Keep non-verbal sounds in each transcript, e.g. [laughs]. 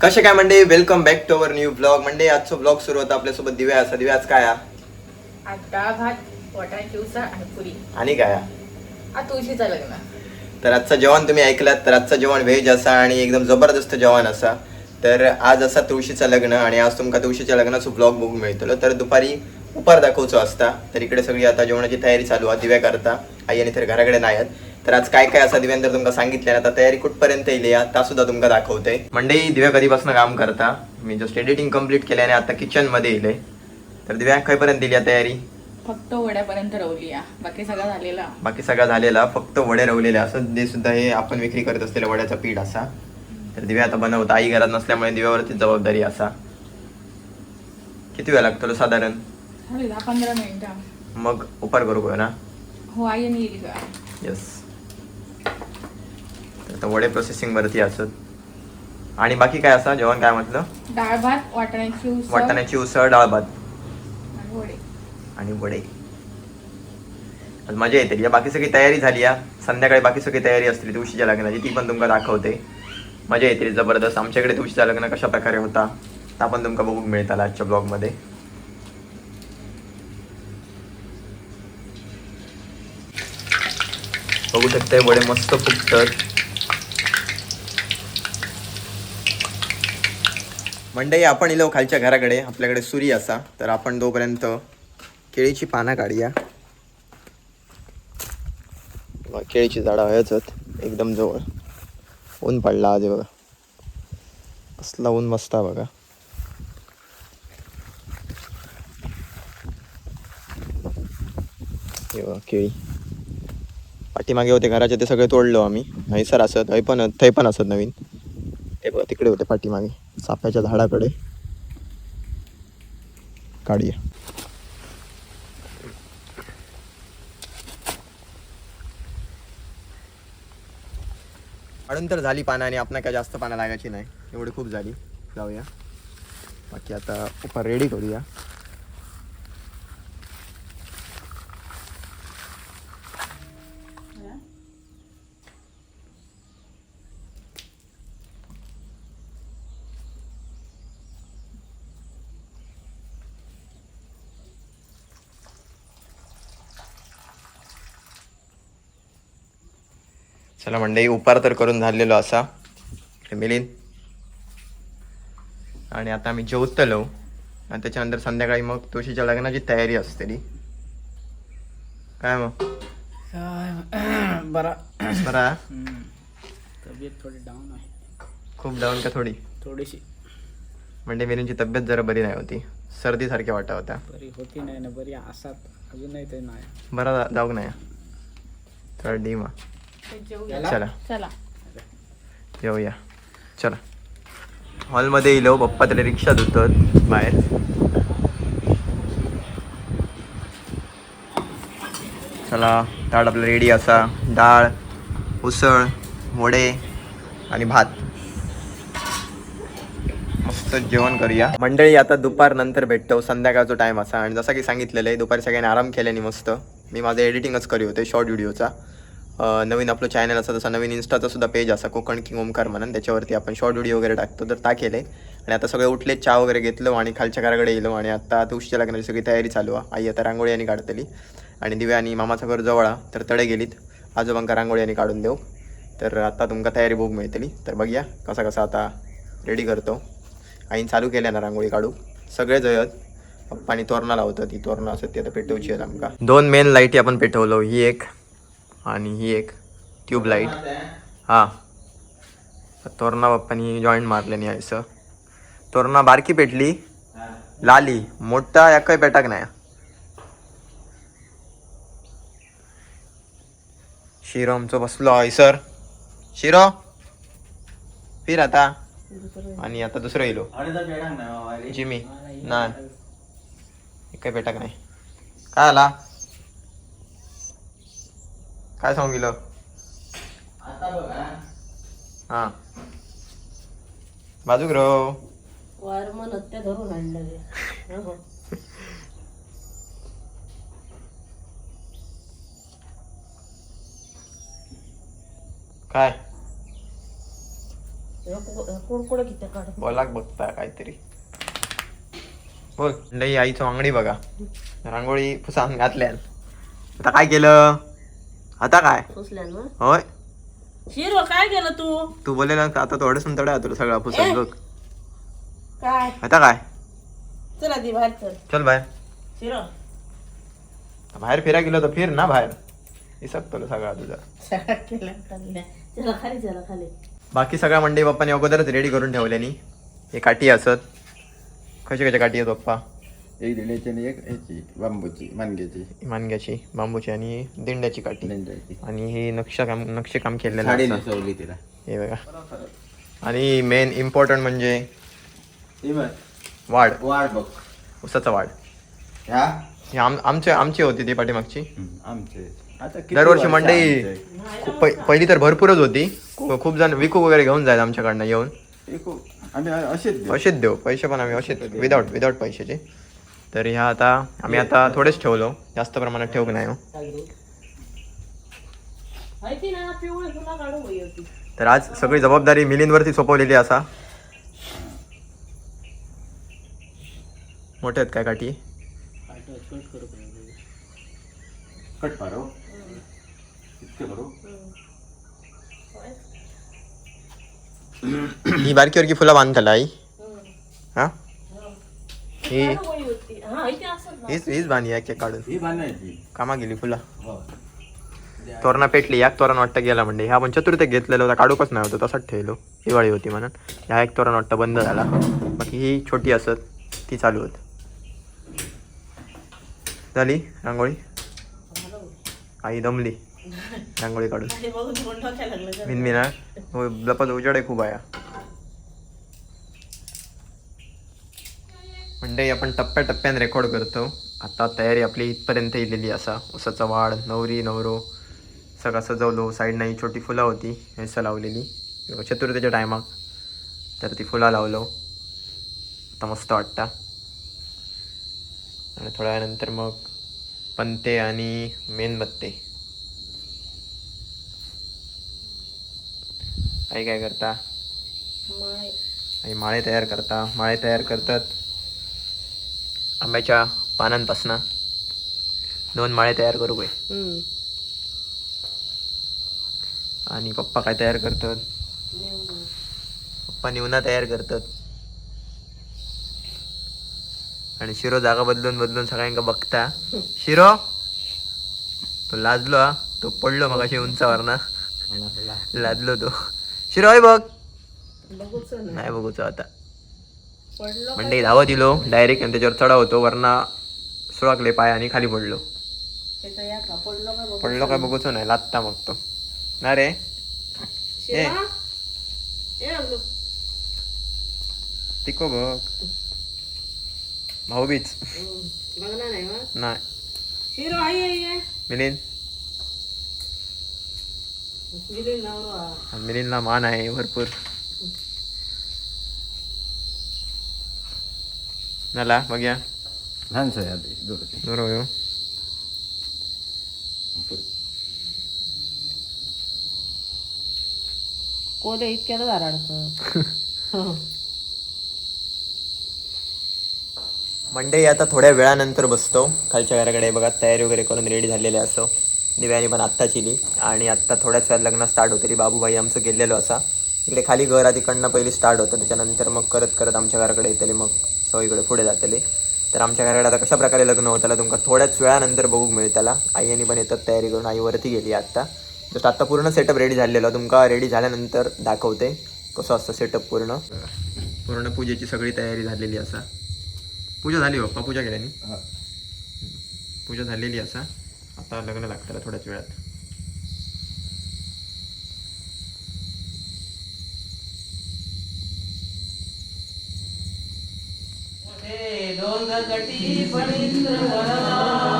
कसे काय म्हणजे welcome back to our new blog म्हणजे आजचा ब्लॉग सुरू होता. आपल्यासोबत दिव्या असा दिव्या आज काय हा? आज डाळ भात वाटाण्याची उसळ आणि पुरी. आणि काय हा? आज तुळशीचं लग्न. तर आजचं जेवण तुम्ही ऐकलात. तर आजचं जेवण व्हेज असा आणि एकदम जबरदस्त जेवण असा. तर आज असा तुळशीचं लग्न आणि आज तुमका तुळशीच्या लग्नाचं ब्लॉग बघून मिळतलो. तर दुपारी उपार दाखवचो असता. तर इकडे सगळी आता जेवणाची तयारी चालू आहे. दिव्या करता. आई आणि तर घराकडे नाही आहेत. तर आज काय काय असं दिव्यान तर तुमका सांगितलं आता तयारी कुठपर्यंत येईल या? ता सुद्धा तुमका दाखवते. मंडई दिव्या कधीपासून काम करता? मी जस्ट एडिटिंग कंप्लीट केल्याने आता किचनमध्ये येईल. तर दिव्या खायपर्यंत दिली तयारी? फक्त वड्यापर्यंत रवली बाकी सगळं झालेला. बाकी सगळा झालेला. फक्त वडे रवलेले. असं ते सुद्धा हे आपण विक्री करत असलेलं वड्याचा पीठ असा. तर दिव्या आता बनवता. आई घरात नसल्यामुळे दिव्यावरती जबाबदारी असा. किती वेळ लागतो साधारण? पंधरा मिनिटं. मग उपार करू ना? हो आई येस तर आता वडे प्रोसेसिंग वरती असत आणि बाकी काय असा? जेवण काय म्हटलं? डाळ भात वाटाण्याची उसळ. वाटाण्याची उसळ डाळ भात. आणि वडे. मजा येते. या बाकी सगळी तयारी झाली या. संध्याकाळी बाकी सगळी तयारी असते तुळशीच्या लग्नाची. ती पण तुमका दाखवते. मजा येते जबरदस्त. आमच्याकडे तुळशीचं लग्न कशा प्रकारे होता ता पण तुमका बघूक मिळताला आजच्या ब्लॉगमध्ये. बघू शकताय वडे मस्त फुगतात. मंडई आपण इलो खालच्या घराकडे आपल्याकडे सुरी असा. तर आपण तोपर्यंत केळीची पानं काढूया. केळीची झाडं आहेच एकदम जवळ. ऊन पडला आज बघा. असला ऊन मस्त आहे बघा. हे बघा केळी. पाठीमागे होते घराचे ते सगळे तोडलो आम्ही. हैसर असत हय पण थंय पण असत नवीन. हे बघा तिकडे होते पाठीमागे. चाफ्याच्या झाडाकडे. काढूया. काढून तर झाली पानं आणि आपण काय जास्त पानं लागायची नाही. एवढी खूप झाली. जाऊया. बाकी आता उपार रेडी करूया. चला मंडई उपार तर करून झालेलो असा. मिलिंद. आणि आता आम्ही जेवतलो. आणि त्याच्यानंतर संध्याकाळी मग तुळशीच्या लग्नाची तयारी असते ती काय मग? बरा. बरा? तब्येत थोडी डाऊन आहे. खूप डाऊन का थोडी? थोडीशी. म्हणजे मिलिंदची तब्येत जरा बरी नाही होती. सर्दीसारख्या वाटा होत्या. बरी होती नाही ना बरी असात अजूनही ते नाही. बरा जाऊ नाही. तर डी मा ते जेवूया याला? चला. चला. येऊया. चला. हॉलमध्ये येलो पप्पा तरी रिक्षा धुतात बाहेर. चला ताट आपलं रेडी असा. डाळ उसळ वडे आणि भात. मस्त जेवण करूया. मंडळी आता दुपार नंतर भेटतो. संध्याकाळचा टाइम असा. आणि जसं की सांगितलेलं आहे दुपारी सगळ्यांनी आराम केल्याने मस्त. मी माझं एडिटिंगच करी होते शॉर्ट व्हिडिओचा नवीन आपलं चॅनल असं तसं नवीन इन्स्टाचा सुद्धा पेज असा कोकण किंग ओमकार म्हणून. त्याच्यावरती आपण शॉर्ट व्हिडिओ वगैरे टाकतो तर ता केले आणि आता सगळे उठले चहा वगैरे घेतलो आणि खालच्या घराकडे गेलो आणि आता तुळशीच्या लग्नाची सगळी तयारी चालू आहे. आई आता रांगोळी आणि काढतली. आणि दिव्या आणि मामाचं घर जवळ तर तडे गेलीत. आजोबांका रांगोळी आणि काढून देऊ. तर आता तुमका तयारी बघ मिळतली. तर बघूया कसा कसा आता रेडी करतो. आईन चालू केल्या ना रांगोळी काढू. सगळे जयत. पप्पानी तोरणा लावतं ती तोरणा असत ती आता पेटवची आहेत आमका. दोन मेन लाईटी आपण पेटवलो ही एक. आणि ही एक ट्यूबलाईट. हां. तोरणा बाप्पानी जॉईंट मारल्यानी आयसं तोरणा बारकी पेटली. लाली. मोठा एकय पेटाक नाही. शिरो आमचो बसलो हयसर शिरो. फिर आता. आणि आता दुसरं येलो जिमी. ना काही पेटाक नाही. काय आला? काय सांगू गेलो हा. बाजूक रो वारमन हत्या धरून आणलं काय? कुडकुड किती काढ. बोलाक बघता काहीतरी. बोल. लई आईचं वांगडी बघा. रांगोळी पुसान घातल्यान आता काय केलं? आता काय? पुसल्यान होय. शिरो काय केलं तू? तू बोललेला का? आता थोडं थोडं तुला सगळा पुसन बघ. काय? आता काय? चल बाहेर चल. चल बाहेर. शिरो बाहेर फिरा गेलो तर फिर ना बाहेर. इसक तुला सगळा तुझा. सगळं केलं चाललंय. चला खाली चला खाली. बाकी सगळ्या मंडई बाप्पाने अगोदरच रेडी करून ठेवल्यानी. हे काठी असत. कशी कशी काठी आहेत बाप्पा एक दिंड्याची आणि एक ह्याची बांबूची मानग्याची मानग्याची बांबूची आणि दिंड्याची काठी. दिंड्याची. आणि हे नक्षा काम नक्षी काम केलेलं साडी असतं. नेसवली तिला. हे बघा. आणि मेन इम्पॉर्टंट म्हणजे हे बघ. वाढ. वाढ बघ. उसाचा वाढ. ह्या ही आम आमच्या आमची होती ती पाठीमागची. हम्म, आमचे. आता किती दरवर्षी वर्ष मंडई आमचे? खूप पहिली तर भरपूरच होती. खू- खूप जण विकू वगैरे घेऊन जायला आमच्याकडनं येऊन. आम्ही असेच देऊ. असेच देऊ. पैसे पण आम्ही असेच विदाऊट विदाऊट पैशाचे. तर ह्या आता आम्ही आता थोडेच ठेवलो. जास्त प्रमाणात ठेवू नाही हो. तर आज सगळी जबाबदारी मिलींवरती सोपवलेली असा. मोठे आहेत काय काठी? कट मारो इतके करू ही बारकी बारकी फुलं बांधताला आई. हा? ही हा हीच एक एक काढून. ही कामा गेली फुलं. हो. तोरणा पेटली याक तोरण वाटतं गेला म्हणजे. ह्या आपण चतुर्थ घेतलेलं होता काढूकच नाही होतं तसाच ठेवलो. दिवाळी होती म्हणून. ह्या एक तोरण वाटतं बंद झाला. बाकी ही छोटी असत ती चालू होत. झाली रांगोळी? आई दमली रांगोळी काढून. [laughs] मिनमिना लपत उजेड आहे खूप आहे म्हणजे आपण टप्प्याटप्प्याने रेकॉर्ड करतो. आता तयारी आपली इथपर्यंत येलेली असा. उसाचा वाढ नवरी नवरो सगळं सजवलो. साईडनं ही छोटी फुलं होती हेसं लावलेली. चतुर्थीच्या टायमाक तर ती फुलं लावलो. आता मस्त वाटतं. आणि थोड्या वेळानंतर मग पंते आणि मेणबत्ते. आई काय करता. आई माळे तयार करता. माळे तयार करतात. आंब्याच्या पानांपासनं दोन माळे तयार करू काय. आणि पप्पा काय तयार करतात. पप्पा निवना तयार करतात. आणि शिरो जागा बदलून बदलून सगळ्यांका बघता. शिरो तो लाजलो हा. तो पडलो मग अशी उंचावर ना लाजलो तो. शिरो आहे बघ. नाही बघूच आता. म्हणजे धावत दिलो डायरेक्ट आणि त्याच्यावर चढा होतो. वरना सुळकले पाय आणि खाली पडलो. पडलो काय बघूच नाही. लात्ता मग तो ना रे? तिको बघ. भाऊबीच नाही मिलिंद. मिलिंदला मान आहे भरपूर. हो. कोले इतक्यात धाराडतं मंडई आता थोड्या वेळानंतर बसतो. खालच्या घराकडे बघा तयारी वगैरे करून रेडी झालेले असो. दिव्यानी पण आत्ताच इली आणि आत्ता थोड्याच वेळात लग्न स्टार्ट होतली बाबूबाई आमचं गेलेलो असा. इकडे खाली घर आधीकडनं पहिली स्टार्ट होतं. त्याच्यानंतर मग करत करत आमच्या घराकडे येतले मग. सगळीकडे पुढे जातले. तर आमच्या घराकडे आता कशा प्रकारे लग्न होताला तुमका थोड्याच वेळानंतर बघूक मिळताला आईने पण येतात तयारी करून आई वरती गेली आत्ता. जस्ट आत्ता पूर्ण सेटअप रेडी झालेलं. तुमका रेडी झाल्यानंतर दाखवते कसं असतं सेटअप पूर्ण. पूर्ण पूजेची सगळी तयारी झालेली असा. पूजा झाली बाप्पा पूजा केल्यानी? हा. पूजा झालेली असा. आता लग्न लागतं थोड्याच वेळात. దొంగ కటి పడింద్ర వరదా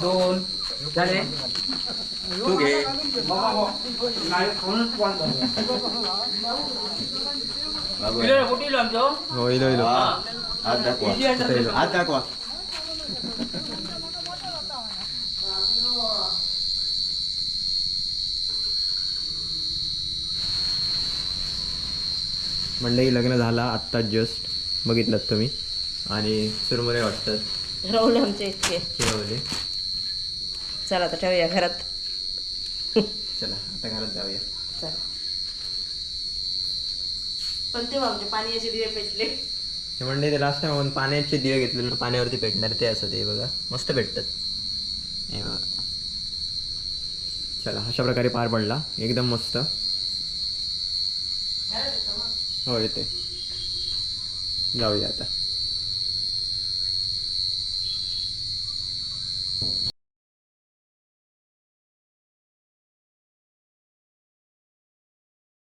दोन झाले तू घे हो इलो इलो हात दाखवा हात दाखवा मंडळी लग्न झाला आत्ताच जस्ट बघितलं तुम्ही. आणि सुरमुरे वाटतात रवले आमचे इतके. चिरवले चला आता ठेवूया घरात. चला आता घरात जाऊया. चला. पण तेव्हा आमचे पाण्याचे दिवे पेटले. हे म्हणजे ते लास्ट टाइम आपण पाण्याचे दिवे घेतलेले ना, पाण्यावरती पेटणार ते असं ते बघा. मस्त भेटतात हे बघा. चला अशा प्रकारे पार पडला. एकदम मस्त. हो येते जाऊया आता